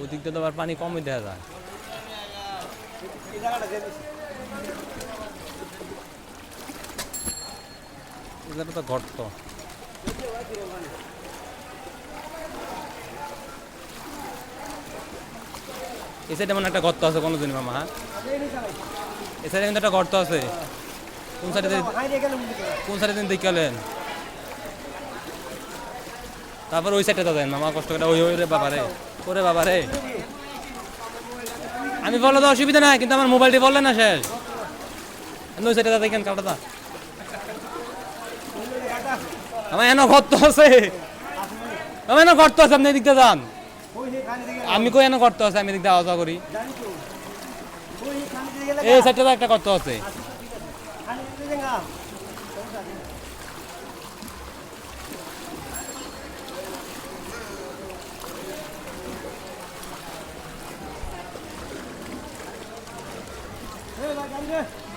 ওই দিয়ে পানি কমই দেখা যায়। এটা তো গর্ত। এই সাইডে মানে একটা গর্ত আছে কোনো দিন মামা হ্যাঁ? এই সাইডে কিন্তু একটা গর্ত আছে। কোন সাইডে কোন সাইডে দিন দেখলেন তারপর ওই সাইডে দেন মামা, কষ্ট করে। ওই ওই রে বাবা রে ওরে বাবা রে। আমি বললে তো অসুবিধা নাই, কিন্তু আমার মোবাইলটি বললে না শেষ। আমি ওই সাইডে দেখেন কাটাটা আমার এনে গর্ত আছে। আমার এনে গর্ত আছে, আপনি এদিক দিয়ে যান। আমি কই এনে গর্ত আছে, আমি এদিক দিয়ে আওয়া যাওয়া করি। এই সাইডটা একটা গর্ত আছে। 对了，赶紧。